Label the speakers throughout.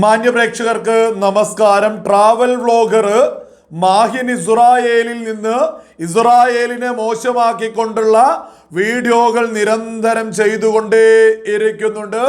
Speaker 1: മാന്യ പ്രേക്ഷകർക്ക് നമസ്കാരം. ട്രാവൽ വ്ലോഗർ മാഹിൻ ഇസ്രായേലിൽ നിന്ന് ഇസ്രായേലിനെ മോശമാക്കിക്കൊണ്ടുള്ള വീഡിയോകൾ നിരന്തരം ചെയ്തുകൊണ്ടേ ഇരിക്കുന്നുണ്ട്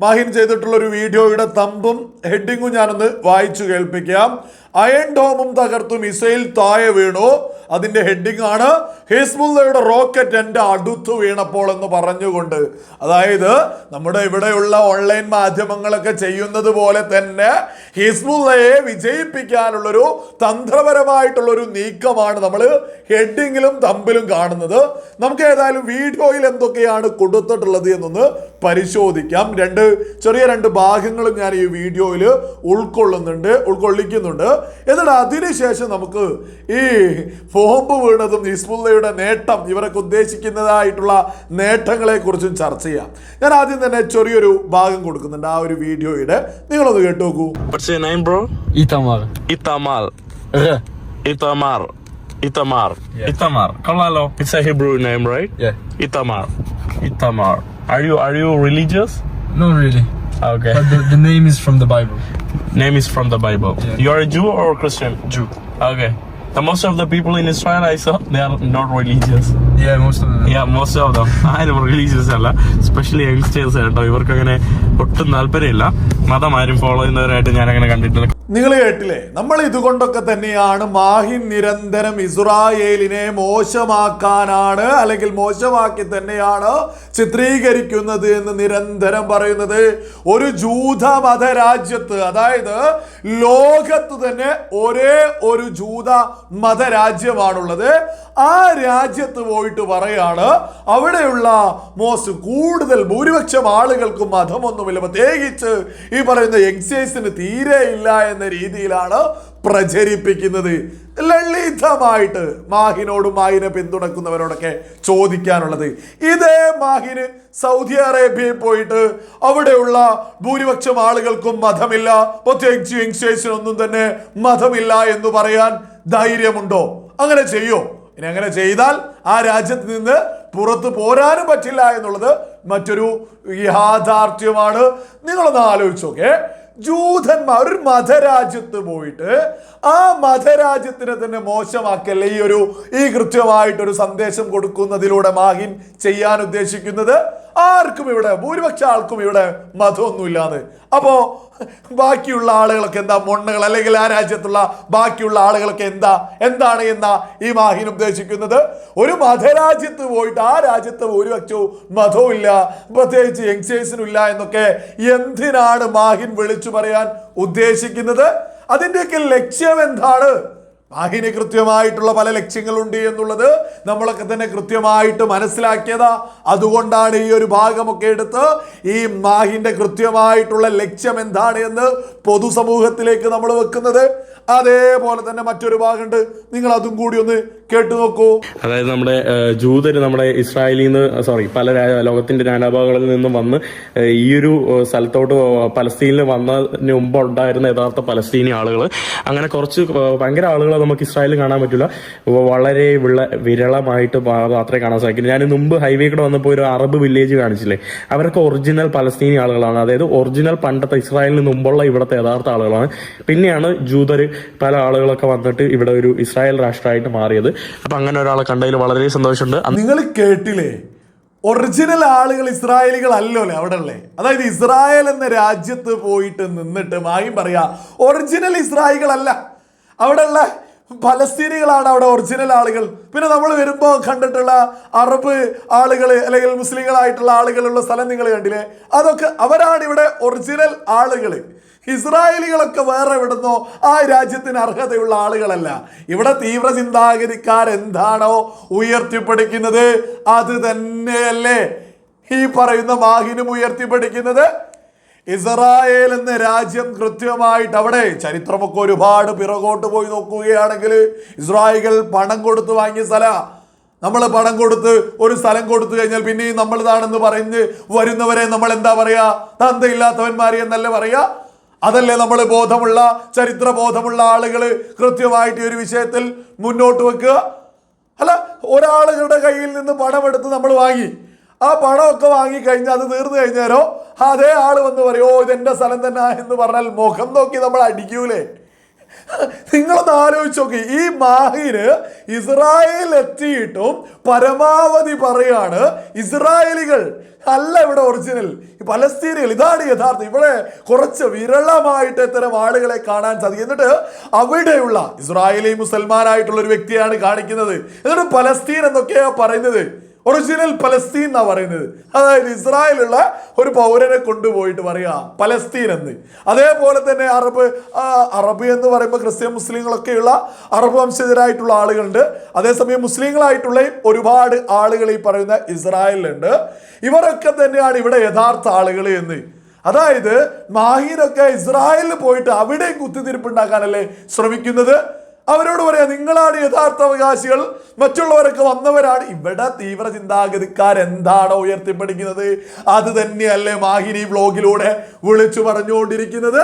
Speaker 1: മാഹിൻ ചെയ്തിട്ടുള്ള ഒരു വീഡിയോയുടെ തമ്പും ഹെഡിങ്ങും ഞാനൊന്ന് വായിച്ചു കേൾപ്പിക്കാം. അയൺ ഡോമും തകർത്തു മിസൈൽ താഴെ വീണു. അതിന്റെ ഹെഡിങ് ആണ് ഹിസ്ബുള്ളയുടെ റോക്കറ്റ് എന്റെ അടുത്ത് വീണപ്പോൾ എന്ന് പറഞ്ഞുകൊണ്ട്. അതായത് നമ്മുടെ ഇവിടെയുള്ള ഓൺലൈൻ മാധ്യമങ്ങളൊക്കെ ചെയ്യുന്നത് പോലെ തന്നെ ഹിസ്ബുള്ളയെ വിജയിപ്പിക്കാനുള്ളൊരു തന്ത്രപരമായിട്ടുള്ളൊരു നീക്കമാണ് നമ്മൾ ഹെഡിങ്ങിലും തമ്പിലും കാണുന്നത്. നമുക്ക് ഏതായാലും വീഡിയോയിൽ എന്തൊക്കെയാണ് കൊടുത്തിട്ടുള്ളത് എന്നൊന്ന് പരിശോധിക്കാം. രണ്ട് ചെറിയ രണ്ട് ഭാഗങ്ങളും ഞാൻ ഈ വീഡിയോയിൽ ഉൾക്കൊള്ളുന്നുണ്ട് ഉൾക്കൊള്ളിക്കുന്നുണ്ട്. എന്നിട്ട് അതിനുശേഷം നമുക്ക് ഈ ബോംബ് വീണതും ഹിസ്ബുള്ളയുടെ നേട്ടം ഇവരൊക്കെ ഉദ്ദേശിക്കുന്നതായിട്ടുള്ള നേട്ടങ്ങളെ കുറിച്ചും ചർച്ച ചെയ്യാം ഞാൻ ആദ്യം തന്നെ ചെറിയൊരു ഭാഗം കൊടുക്കുന്നുണ്ട് ആ ഒരു വീഡിയോയുടെ നിങ്ങളൊന്ന് കേട്ടു നോക്കൂ
Speaker 2: bro?
Speaker 3: Itamar.
Speaker 2: Itamar.
Speaker 3: R.
Speaker 2: Itamar. Itamar.
Speaker 3: Yeah.
Speaker 2: Itamar. Kolalo. It's a Hebrew name, right?
Speaker 3: Yeah.
Speaker 2: Itamar. Itamar. Are you are you religious?
Speaker 3: Not really.
Speaker 2: Okay.
Speaker 3: But the, the name is from the Bible.
Speaker 2: Name is from the Bible.
Speaker 3: Yeah.
Speaker 2: You are a Jew or a Christian?
Speaker 3: Jew.
Speaker 2: Okay. The most of the people in Israel I saw they are not religious.
Speaker 3: Yeah, most of them.
Speaker 2: Yeah, most of them. ആരും religious അല്ല specially youngsters കേട്ടോ ഇവർക്ക് അങ്ങനെ ഒട്ടും താല്പര്യമില്ല മതം ആരും follow ചെയ്യുന്നവരായിട്ട് ഞാൻ അങ്ങനെ കണ്ടിട്ടില്ല
Speaker 1: നിങ്ങൾ കേട്ടില്ലേ? നമ്മൾ ഇതുകൊണ്ടൊക്കെ തന്നെയാണ് മാഹിൻ നിരന്തരം ഇസ്രായേലിനെ മോശമാക്കാനാണ് അല്ലെങ്കിൽ മോശമാക്കി തന്നെയാണ് ചിത്രീകരിക്കുന്നത് എന്ന് നിരന്തരം പറയുന്നത്. ഒരു ജൂത മതരാജ്യത്ത് അതായത് ലോകത്ത് തന്നെ ഒരേ ഒരു ജൂത മതരാജ്യമാണുള്ളത് ആ രാജ്യത്ത് പോയിട്ട് പറയാണ് അവിടെയുള്ള മോസ് കൂടുതൽ ഭൂരിപക്ഷം ആളുകൾക്കും മതമൊന്നുമില്ല. പ്രത്യേകിച്ച് ഈ പറയുന്ന യങ്സ്റ്റേഴ്സിന് തീരെ ഇല്ല എന്ന രീതിയിലാണ് പ്രചരിപ്പിക്കുന്നത്. ലളിതമായിട്ട് മാഹിനോടും മാഹിനെ പിന്തുണക്കുന്നവരോടൊക്കെ ചോദിക്കാനുള്ളത്. ഇതേ മാഹിന് സൗദി അറേബ്യയിൽ പോയിട്ട് അവിടെയുള്ള ഭൂരിപക്ഷം ആളുകൾക്കും മതമില്ല. പ്രത്യേകിച്ച് യങ്സ്റ്റേഴ്സിനൊന്നും തന്നെ മതമില്ല എന്ന് പറയാൻ ധൈര്യമുണ്ടോ? അങ്ങനെ ചെയ്യോ? ഇനി അങ്ങനെ ചെയ്താൽ ആ രാജ്യത്ത് നിന്ന് പുറത്തു പോരാനും പറ്റില്ല എന്നുള്ളത് മറ്റൊരു യാഥാർത്ഥ്യമാണ്. നിങ്ങളൊന്ന് ആലോചിച്ചോക്കെ ജൂതന്മാർ ഒരു മതരാജ്യത്ത് പോയിട്ട് ആ മതരാജ്യത്തിനെ തന്നെ മോശമാക്കല്ലേ ഈ ഒരു ഈ കൃത്യമായിട്ടൊരു സന്ദേശം കൊടുക്കുന്നതിലൂടെ മാഹിൻ ചെയ്യാൻ ഉദ്ദേശിക്കുന്നത്? ആർക്കും ഇവിടെ ഭൂരിപക്ഷ ആൾക്കും ഇവിടെ മതമൊന്നുമില്ലാന്ന്. അപ്പോ ബാക്കിയുള്ള ആളുകളൊക്കെ എന്താ മൊണ്ണകൾ? അല്ലെങ്കിൽ ആ രാജ്യത്തുള്ള ബാക്കിയുള്ള ആളുകളൊക്കെ എന്താ? എന്താണ് എന്ന ഈ മാഹിൻ ഉദ്ദേശിക്കുന്നത്? ഒരു മതരാജ്യത്ത് പോയിട്ട് ആ രാജ്യത്ത് ഭൂരിപക്ഷവും മതവും ഇല്ല. പ്രത്യേകിച്ച് യങ്സ്റ്റേഴ്സിനും ഇല്ല എന്നൊക്കെ എന്തിനാണ് മാഹിൻ വിളിച്ചു പറയാൻ ഉദ്ദേശിക്കുന്നത്? അതിന്റെയൊക്കെ ലക്ഷ്യം എന്താണ്? മാഹിന് കൃത്യമായിട്ടുള്ള പല ലക്ഷ്യങ്ങളുണ്ട് എന്നുള്ളത് നമ്മളൊക്കെ തന്നെ കൃത്യമായിട്ട് മനസ്സിലാക്കിയതാ. അതുകൊണ്ടാണ് ഈ ഒരു ഭാഗമൊക്കെ എടുത്ത് ഈ മാഹിന്റെ കൃത്യമായിട്ടുള്ള ലക്ഷ്യം എന്താണ് എന്ന് പൊതുസമൂഹത്തിലേക്ക് നമ്മൾ വെക്കുന്നത്. അതേപോലെ തന്നെ മറ്റൊരു ഭാഗമുണ്ട്. നിങ്ങൾ അതും കൂടി ഒന്ന് കേട്ടു നോക്കൂ.
Speaker 2: അതായത് നമ്മുടെ ജൂതര് നമ്മുടെ ഇസ്രായേലിൽ നിന്ന് സോറി പല ലോകത്തിന്റെ നാനാഭാഗങ്ങളിൽ നിന്നും വന്ന് ഈ ഒരു സ്ഥലത്തോട്ട് പലസ്തീനിൽ വന്നതിന് മുമ്പ് ഉണ്ടായിരുന്ന യഥാർത്ഥ പലസ്തീനി ആളുകൾ അങ്ങനെ കുറച്ച് ഭയങ്കര ആളുകളെ നമുക്ക് ഇസ്രായേലിൽ കാണാൻ പറ്റില്ല. വളരെ വിള വിരളമായിട്ട് മാത്രമേ കാണാൻ സാധിക്കും ഞാൻ മുമ്പ് ഹൈവേ കൂടെ വന്നപ്പോൾ ഒരു അറബ് വില്ലേജ് കാണിച്ചില്ലേ? അവരൊക്കെ ഒറിജിനൽ പലസ്തീനി ആളുകളാണ്. അതായത് ഒറിജിനൽ പണ്ടത്തെ ഇസ്രായേലിന് മുമ്പുള്ള ഇവിടുത്തെ യഥാർത്ഥ ആളുകളാണ്. പിന്നെയാണ് ജൂതർ പല ആളുകളൊക്കെ വന്നിട്ട് ഇവിടെ ഒരു ഇസ്രായേൽ രാഷ്ട്രമായിട്ട് മാറിയത്. അപ്പൊ അങ്ങനെ ഒരാളെ കണ്ടതിൽ വളരെ സന്തോഷമുണ്ട്.
Speaker 1: നിങ്ങൾ കേട്ടില്ലേ? ഒറിജിനൽ ആളുകൾ ഇസ്രായേലികൾ അല്ലോല്ലേ അവിടെ ഉള്ളേ. അതായത് ഇസ്രായേൽ എന്ന രാജ്യത്ത് പോയിട്ട് നിന്നിട്ട് മായും പറയാ ഒറിജിനൽ ഇസ്രായേലികളല്ല. അവിടെ ഉള്ള പലസ്തീനികളാണ് അവിടെ ഒറിജിനൽ ആളുകൾ. പിന്നെ നമ്മൾ വരുമ്പോൾ കണ്ടിട്ടുള്ള അറബ് ആളുകൾ അല്ലെങ്കിൽ മുസ്ലിങ്ങളായിട്ടുള്ള ആളുകളുള്ള സ്ഥലം നിങ്ങൾ കണ്ടില്ലേ? അതൊക്കെ അവരാണ് ഇവിടെ ഒറിജിനൽ ആളുകൾ ഇസ്രായേലികളൊക്കെ വേറെ എവിടുന്നോ ആ രാജ്യത്തിന് അർഹതയുള്ള ആളുകളല്ല. ഇവിടെ തീവ്ര ചിന്താഗതിക്കാരെന്താണോ ഉയർത്തിപ്പിടിക്കുന്നത്? അത് തന്നെയല്ലേ. ഈ പറയുന്ന മാഹിനും ഉയർത്തിപ്പിടിക്കുന്നത്? ഇസ്രായേൽ എന്ന രാജ്യം കൃത്യമായിട്ട് അവിടെ ചരിത്രമൊക്കെ ഒരുപാട് പിറകോട്ട് പോയി നോക്കുകയാണെങ്കിൽ ഇസ്രായേൽ പണം കൊടുത്ത് വാങ്ങിയ സ്ഥല. നമ്മൾ പണം കൊടുത്ത് ഒരു സ്ഥലം കൊടുത്തു കഴിഞ്ഞാൽ പിന്നെയും നമ്മളിതാണെന്ന് പറഞ്ഞ് വരുന്നവരെ നമ്മൾ എന്താ പറയാ? തന്തയില്ലാത്തവന്മാരെ എന്നല്ലേ പറയാ? അതല്ലേ നമ്മൾ ബോധമുള്ള ചരിത്ര ബോധമുള്ള ആളുകൾ കൃത്യമായിട്ട് ഒരു വിഷയത്തിൽ മുന്നോട്ട് വെക്കുക? അല്ല ഒരാളുകളുടെ കയ്യിൽ നിന്ന് പണമെടുത്ത് നമ്മൾ വാങ്ങി. ആ പണമൊക്കെ വാങ്ങിക്കഴിഞ്ഞാൽ അത് തീർന്നു കഴിഞ്ഞാലോ? അതേ ആൾ വന്ന് പറയും ഓ ഇതെന്റെ സ്ഥലം തന്നെ എന്ന് പറഞ്ഞാൽ മുഖം നോക്കി നമ്മൾ അടിക്കൂലേ? നിങ്ങളൊന്ന് ആലോചിച്ച് നോക്കി. ഈ മാഹിര് ഇസ്രായേൽ എത്തിയിട്ടും പരമാവധി പറയാണ് ഇസ്രായേലികൾ അല്ല ഇവിടെ ഒറിജിനൽ ഈ പലസ്തീനികൾ ഇതാണ് യഥാർത്ഥം. ഇവിടെ കുറച്ച് വിരളമായിട്ട് ഇത്തരം ആളുകളെ കാണാൻ സാധിക്കും. എന്നിട്ട് അവിടെയുള്ള ഇസ്രായേലി മുസൽമാനായിട്ടുള്ള ഒരു വ്യക്തിയാണ് കാണിക്കുന്നത്. എന്നിട്ട് പലസ്തീൻ എന്നൊക്കെയാ പറയുന്നത്. ഒറിജിനൽ പലസ്തീൻ എന്നാ പറയുന്നത്. അതായത് ഇസ്രായേലുള്ള ഒരു പൗരനെ കൊണ്ടുപോയിട്ട് പറയുക പലസ്തീൻ എന്ന്. അതേപോലെ തന്നെ അറബ് അറബ് എന്ന് പറയുമ്പോൾ ക്രിസ്ത്യൻ മുസ്ലിങ്ങളൊക്കെയുള്ള അറബ് വംശജരായിട്ടുള്ള ആളുകളുണ്ട്. അതേസമയം മുസ്ലിങ്ങളായിട്ടുള്ള ഒരുപാട് ആളുകൾ ഈ പറയുന്ന ഇസ്രായേലിലുണ്ട്. ഇവരൊക്കെ തന്നെയാണ് ഇവിടെ യഥാർത്ഥ ആളുകൾ എന്ന്. അതായത് മാഹീനൊക്കെ ഇസ്രായേലിൽ പോയിട്ട് അവിടെയും കുത്തിത്തിരിപ്പുണ്ടാക്കാനല്ലേ ശ്രമിക്കുന്നത്? അവരോട് പറയാ നിങ്ങളാണ് യഥാർത്ഥ അവകാശികൾ. മറ്റുള്ളവരൊക്കെ വന്നവരാണ്. ഇവിടെ തീവ്ര ചിന്താഗതിക്കാർ എന്താണോ ഉയർത്തിപ്പിടിക്കുന്നത്? അത് തന്നെയല്ലേ മാഹിനി ബ്ലോഗിലൂടെ വിളിച്ചു പറഞ്ഞുകൊണ്ടിരിക്കുന്നത്.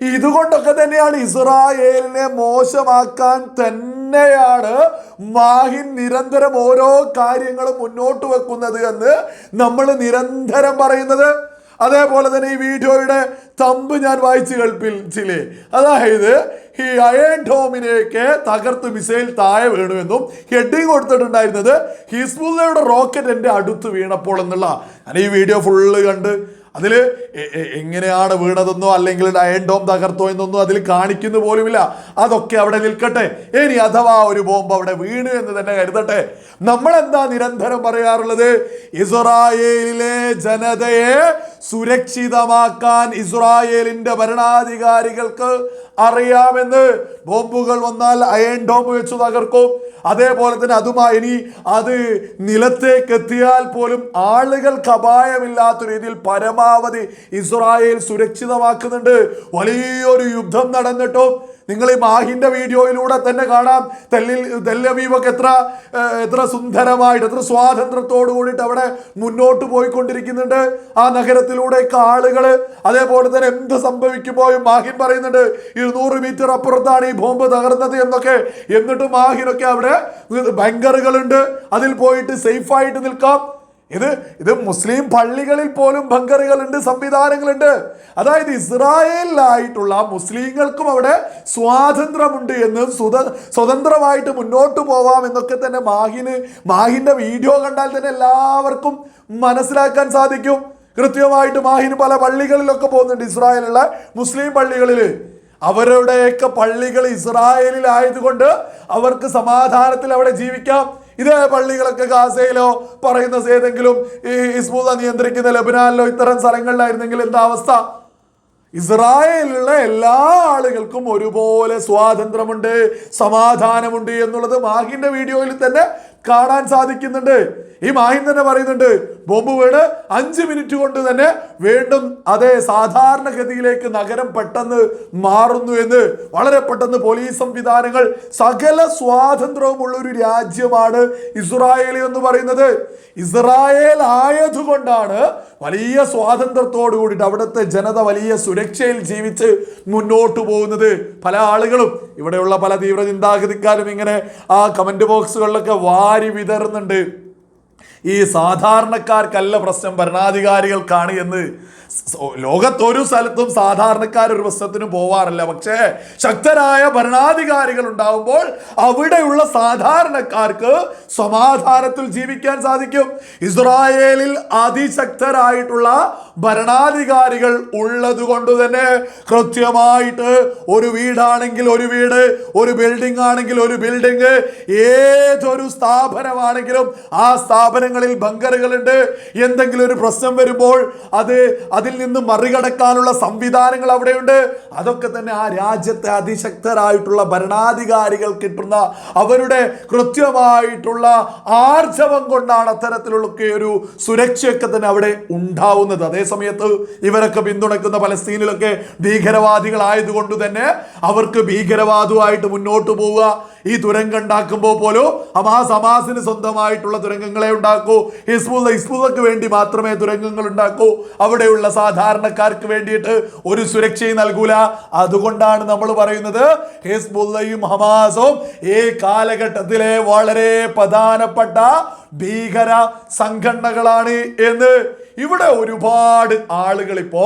Speaker 1: ഇതുകൊണ്ടൊക്കെ തന്നെയാണ് ഇസ്രായേലിനെ മോശമാക്കാൻ തന്നെയാണ് മാഹിൻ നിരന്തരം ഓരോ കാര്യങ്ങളും മുന്നോട്ട് വെക്കുന്നത് എന്ന് നമ്മൾ നിരന്തരം പറയുന്നത്. അതേപോലെ തന്നെ ഈ വീഡിയോയുടെ തമ്പ് ഞാൻ വായിച്ചു കേൾപ്പിച്ചില്ലേ? അതായത് ഈ അയൺ ഡോമിനെയൊക്കെ തകർത്ത് മിസൈൽ താഴെ വീണുവെന്നും ഹെഡിങ് കൊടുത്തിട്ടുണ്ടായിരുന്നത് ഹിസ്ബുള്ളയുടെ റോക്കറ്റ് എന്റെ അടുത്ത് വീണപ്പോൾ എന്നുള്ള. ഞാൻ ഈ വീഡിയോ ഫുള്ള് കണ്ട് അതിൽ എങ്ങനെയാണ് വീണതെന്നോ അല്ലെങ്കിൽ അയൺ ഡോം തകർത്തോ എന്നൊന്നും അതിൽ കാണിക്കുന്നു പോലുമില്ല. അതൊക്കെ അവിടെ നിൽക്കട്ടെ. ഇനി അഥവാ ഒരു ബോംബ് അവിടെ വീണു എന്ന് തന്നെ കരുതട്ടെ. നമ്മൾ എന്താ നിരന്തരം പറയാറുള്ളത്? ഇസ്രായേലിലെ ജനതയെ സുരക്ഷിതമാക്കാൻ ഇസ്രായേലിന്റെ ഭരണാധികാരികൾക്ക് അറിയാമെന്ന് ബോംബുകൾ വന്നാൽ അയൺ ഡോം വെച്ച് തകർക്കും. അതേപോലെ തന്നെ അതുമായി ഇനി അത് നിലത്തേക്ക് എത്തിയാൽ പോലും ആളുകൾ അപായമില്ലാത്ത രീതിയിൽ പരമാവധി ഇസ്രായേൽ സുരക്ഷിതമാക്കുന്നുണ്ട്. വലിയൊരു യുദ്ധം നടന്നിട്ടും നിങ്ങൾ ഈ മാഹിന്റെ വീഡിയോയിലൂടെ തന്നെ കാണാം. തെല്ലിൽ തെല്ലവീവൊക്കെ എത്ര എത്ര സുന്ദരമായിട്ട് എത്ര സ്വാതന്ത്ര്യത്തോടു കൂടിയിട്ട് അവിടെ മുന്നോട്ട് പോയിക്കൊണ്ടിരിക്കുന്നുണ്ട്. ആ നഗരത്തിലൂടെയൊക്കെ ആളുകൾ അതേപോലെ തന്നെ എന്ത് സംഭവിക്കുമ്പോഴും മാഹിൻ പറയുന്നുണ്ട് ഇരുന്നൂറ് മീറ്റർ അപ്പുറത്താണ് ഈ ബോംബ് തകർന്നത് എന്നൊക്കെ. എന്നിട്ട് മാഹിനൊക്കെ അവിടെ ബങ്കറുകളുണ്ട് അതിൽ പോയിട്ട് സേഫായിട്ട് നിൽക്കാം. ഇത് ഇത് മുസ്ലിം പള്ളികളിൽ പോലും ബങ്കറുകളുണ്ട് സംവിധാനങ്ങളുണ്ട്. അതായത് ഇസ്രായേലിലായിട്ടുള്ള മുസ്ലിങ്ങൾക്കും അവിടെ സ്വാതന്ത്ര്യമുണ്ട് എന്ന് സ്വത സ്വതന്ത്രമായിട്ട് മുന്നോട്ട് പോവാം എന്നൊക്കെ തന്നെ മാഹിന് മാഹിന്റെ വീഡിയോ കണ്ടാൽ തന്നെ എല്ലാവർക്കും മനസ്സിലാക്കാൻ സാധിക്കും. കൃത്യമായിട്ട് മാഹിന് പല പള്ളികളിലൊക്കെ പോകുന്നുണ്ട് ഇസ്രായേലുള്ള മുസ്ലിം പള്ളികളിൽ അവരുടെയൊക്കെ പള്ളികൾ ഇസ്രായേലിലായതുകൊണ്ട് അവർക്ക് സമാധാനത്തിൽ അവിടെ ജീവിക്കാം. ഇതേ പള്ളികളൊക്കെ ഗാസയിലോ പറയുന്ന ഏതെങ്കിലും ഈ ഇസ്മൂല നിയന്ത്രിക്കുന്ന ലബനാനിലോ ഇത്തരം സ്ഥലങ്ങളിലായിരുന്നെങ്കിൽ എന്താ അവസ്ഥ? ഇസ്രായേലിലുള്ള എല്ലാ ആളുകൾക്കും ഒരുപോലെ സ്വാതന്ത്ര്യമുണ്ട് സമാധാനമുണ്ട് എന്നുള്ളത് മാഹിന്റെ വീഡിയോയിൽ തന്നെ കാണാൻ സാധിക്കുന്നുണ്ട്. ഈ മാഹിൻ തന്നെ പറയുന്നുണ്ട് ബോംബ് വീണ് അഞ്ച് മിനിറ്റ് കൊണ്ട് തന്നെ വീണ്ടും അതേ സാധാരണഗതിയിലേക്ക് നഗരം പെട്ടെന്ന് മാറുന്നു എന്ന് വളരെ പെട്ടെന്ന് പോലീസ് സംവിധാനങ്ങൾ സകല സ്വാതന്ത്ര്യവുമുള്ള ഒരു രാജ്യമാണ് ഇസ്രായേൽ എന്ന് പറയുന്നത്. ഇസ്രായേൽ ആയതുകൊണ്ടാണ് വലിയ സ്വാതന്ത്ര്യത്തോടു കൂടിയിട്ട് അവിടുത്തെ ജനത വലിയ സുരക്ഷയിൽ ജീവിച്ച് മുന്നോട്ട് പോകുന്നത്. പല ആളുകളും ഇവിടെയുള്ള പല തീവ്ര ചിന്താഗതിക്കാരും ഇങ്ങനെ ആ കമന്റ് ബോക്സുകളിലൊക്കെ വാരി വിതറുന്നുണ്ട്. ഈ സാധാരണക്കാർക്കല്ല പ്രശ്നം ഭരണാധികാരികൾക്കാണ് എന്ന്. ലോകത്തൊരു സ്ഥലത്തും സാധാരണക്കാർ ഒരു പ്രശ്നത്തിനും പോവാറില്ല. പക്ഷേ ശക്തരായ ഭരണാധികാരികൾ ഉണ്ടാവുമ്പോൾ അവിടെയുള്ള സാധാരണക്കാർക്ക് സമാധാനത്തിൽ ജീവിക്കാൻ സാധിക്കും. ഇസ്രായേലിൽ അതിശക്തരായിട്ടുള്ള ഭരണാധികാരികൾ ഉള്ളത് കൊണ്ട് തന്നെ കൃത്യമായിട്ട് ഒരു വീടാണെങ്കിൽ ഒരു വീട് ഒരു ബിൽഡിംഗ് ആണെങ്കിൽ ഒരു ബിൽഡിംഗ് ഏതൊരു സ്ഥാപനമാണെങ്കിലും ആ സ്ഥാപനങ്ങളിൽ ബങ്കറുകളുണ്ട്. എന്തെങ്കിലും ഒരു പ്രശ്നം വരുമ്പോൾ അത് അതിൽ നിന്ന് മറികടക്കാനുള്ള സംവിധാനങ്ങൾ അവിടെയുണ്ട്. അതൊക്കെ തന്നെ ആ രാജ്യത്തെ അതിശക്തരായിട്ടുള്ള ഭരണാധികാരികൾ കിട്ടുന്ന അവരുടെ കൃത്യമായിട്ടുള്ള ആർജവം കൊണ്ടാണ് അത്തരത്തിലുള്ള ഒരു സുരക്ഷയൊക്കെ തന്നെ അവിടെ ഉണ്ടാവുന്നത്. അതേ സമയത്ത് ഇവരൊക്കെ പിന്തുണയ്ക്കുന്ന പലസ്തീനിലൊക്കെ ഭീകരവാദികളായതുകൊണ്ട് തന്നെ അവർക്ക് ഭീകരവാദവുമായിട്ട് മുന്നോട്ട് പോവുക. ഈ തുരങ്കം ഉണ്ടാക്കുമ്പോൾ പോലും ഹമാസ് ഹമാസിന് സ്വന്തമായിട്ടുള്ള തുരങ്കങ്ങളെ ഉണ്ടാക്കൂ. ഹിസ്ബുല്ല ഹിസ്ബുലക്ക് വേണ്ടി മാത്രമേ തുരങ്കങ്ങൾ ഉണ്ടാക്കൂ. അവിടെയുള്ള സാധാരണക്കാർക്ക് വേണ്ടിയിട്ട് ഒരു സുരക്ഷയും നൽകൂല. അതുകൊണ്ടാണ് നമ്മൾ പറയുന്നത് ഹിസ്ബുല്ലയും ഹമാസും ഈ കാലഘട്ടത്തിലെ വളരെ പ്രധാനപ്പെട്ട ഭീകര സംഘടനകളാണ് എന്ന്. ഇവിടെ ഒരുപാട് ആളുകൾ ഇപ്പോ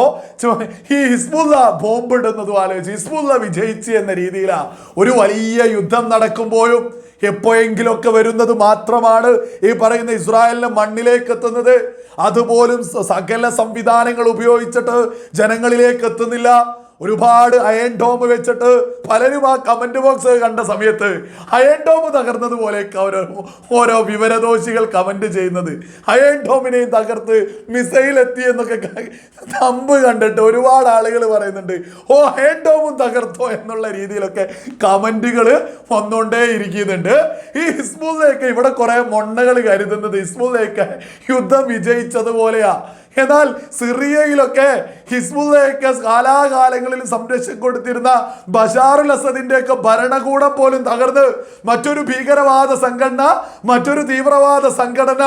Speaker 1: ഈ ഹിസ്ബുല്ല ബോംബിടുന്നതും ആലോചിച്ച് ഹിസ്ബുല്ല വിജയിച്ച് എന്ന രീതിയിലാ ഒരു വലിയ യുദ്ധം നടക്കുമ്പോഴും എപ്പോഴെങ്കിലൊക്കെ വരുന്നത് മാത്രമാണ് ഈ പറയുന്ന ഇസ്രായേലിന്റെ മണ്ണിലേക്ക് എത്തുന്നത് അതുപോലും സകല സംവിധാനങ്ങൾ ഉപയോഗിച്ചിട്ട് ജനങ്ങളിലേക്ക് എത്തുന്നില്ല ഒരുപാട് അയൺ ഡോം വെച്ചിട്ട് പലരും ആ കമന്റ് ബോക്സ് കണ്ട സമയത്ത് അയൺ ഡോം തകർന്നത് പോലെയൊക്കെ ഓരോ ഓരോ വിവരദോഷികൾ കമന്റ് ചെയ്യുന്നത്. അയൺ ഡോമിനെയും തകർത്ത് മിസൈൽ എത്തി എന്നൊക്കെ തമ്പ് കണ്ടിട്ട് ഒരുപാട് ആളുകൾ പറയുന്നുണ്ട് ഓ അയൺ ഡോമും തകർത്തോ എന്നുള്ള രീതിയിലൊക്കെ കമന്റുകൾ വന്നുകൊണ്ടേ ഇരിക്കുന്നുണ്ട്. ഈ ഹിസ്ബുള്ളയൊക്കെ ഇവിടെ കുറേ മൊണ്ണകൾ കരുതുന്നത് ഹിസ്ബുള്ളയൊക്കെ യുദ്ധം വിജയിച്ചതുപോലെയാ. എന്നാൽ സിറിയയിലൊക്കെ ഹിസ്ബുള്ളയൊക്കെ കാലാകാലങ്ങളിൽ സംരക്ഷണം കൊടുത്തിരുന്ന ബഷാറുൽ അസദിന്റെ ഒക്കെ ഭരണകൂടം പോലും തകർന്ന് മറ്റൊരു ഭീകരവാദ സംഘടന മറ്റൊരു തീവ്രവാദ സംഘടന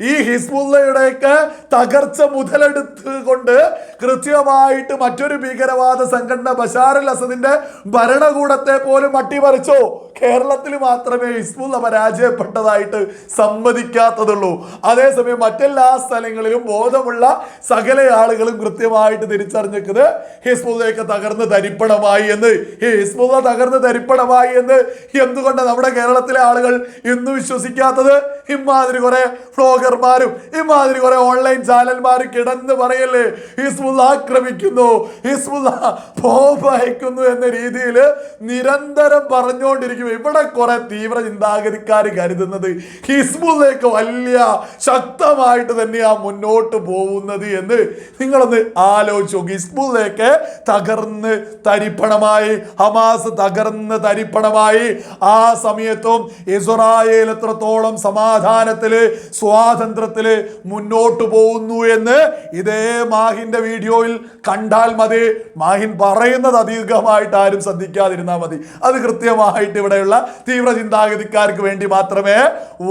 Speaker 1: ഈ ഹിസ്ബുള്ളയുടെയൊക്കെ തകർച്ച മുതലെടുത്ത് കൊണ്ട് കൃത്യമായിട്ട് മറ്റൊരു ഭീകരവാദ സംഘടന ബഷാറുൽ അസദിന്റെ ഭരണകൂടത്തെ പോലും അട്ടിമറിച്ചു. കേരളത്തിൽ മാത്രമേ ഹിസ്ബുള്ള പരാജയപ്പെട്ടതായിട്ട് സമ്മതിക്കാത്തതുള്ളൂ. അതേസമയം മറ്റെല്ലാ സ്ഥലങ്ങളിലും ബോധമുള്ള സകല ആളുകളും കൃത്യമായിട്ട് തിരിച്ചറിഞ്ഞിരിക്കുന്നത് ഹിസ്ബുദയൊക്കെ തകർന്ന് തരിപ്പണമായി എന്ന്. ഈ ഹിസ്ബുള്ള തകർന്ന് തരിപ്പണമായി എന്ന്. എന്തുകൊണ്ട് നമ്മുടെ കേരളത്തിലെ ആളുകൾ ഇന്ന് വിശ്വസിക്കാത്തത്? ഇമാതിരി കുറെ ഫ്ലോഗർമാരും ഇമാതിരി കുറെ ഓൺലൈൻ ചാനൽമാരും കിടന്ന് പറയല്ലേ? ഹിസ്ബുദ ആക്രമിക്കുന്നു. ഹിസ്ബുദ ബോംബ് അയക്കുന്നു എന്ന രീതിയിൽ നിരന്തരം പറഞ്ഞുകൊണ്ടിരിക്കും ഇവിടെ കുറെ തീവ്ര ചിന്താഗതിക്കാർ കരുതുന്നത് ഹിസ്ബുദയൊക്കെ വലിയ ശക്തമായിട്ട് തന്നെയാ മുന്നോട്ട് പോകുന്നത് എന്ന് നിങ്ങളൊന്ന് ആലോചിച്ചു നോക്കി. ഹിസ്ബുള്ളയൊക്കെ തകർന്ന് തരിപ്പണമായി ഹമാസ് തകർന്ന് തരിപ്പണമായി. ആ സമയത്തും ഇസ്രായേൽ എത്രത്തോളം സമാധാനത്തിൽ സ്വാതന്ത്ര്യത്തിൽ മുന്നോട്ട് പോകുന്നു എന്ന് ഇതേ മാഹിന്റെ വീഡിയോയിൽ കണ്ടാൽ മതി. മാഹിൻ പറയുന്നത് അധികമായിട്ട് ആരും ശ്രദ്ധിക്കാതിരുന്നാൽ മതി. അത് കൃത്യമായിട്ട് ഇവിടെയുള്ള തീവ്ര ചിന്താഗതിക്കാർക്ക് വേണ്ടി മാത്രമേ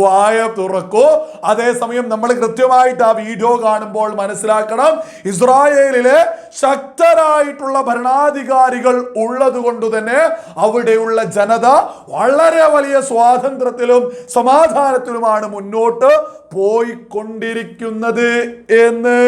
Speaker 1: വായ തുറക്കൂ. അതേസമയം നമ്മൾ കൃത്യമായിട്ട് ആ വീഡിയോ കാണുമ്പോൾ മനസ്സിലാക്കണം. ഇസ്രായേലിലെ ശക്തരായിട്ടുള്ള ഭരണാധികാരികൾ ഉള്ളത് കൊണ്ട് തന്നെ അവിടെയുള്ള ജനത വളരെ വലിയ സ്വാതന്ത്ര്യത്തിലും സമാധാനത്തിലുമാണ് മുന്നോട്ട് പോയിക്കൊണ്ടിരിക്കുന്നത് എന്ന്.